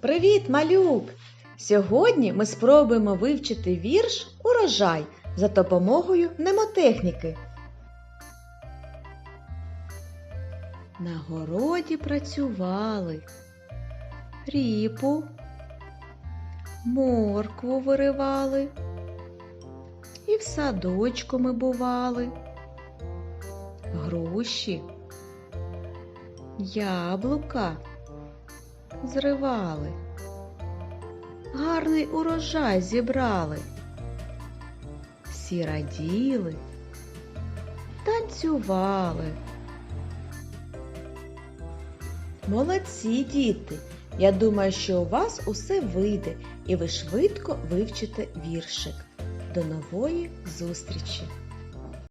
Привіт, малюк! Сьогодні ми спробуємо вивчити вірш Урожай за допомогою немотехніки. На городі працювали, ріпу, моркву виривали, і в садочку ми бували, груші, яблука зривали, гарний урожай зібрали, всі раділи, танцювали. Молодці, діти! Я думаю, що у вас усе вийде і ви швидко вивчите віршик. До нової зустрічі!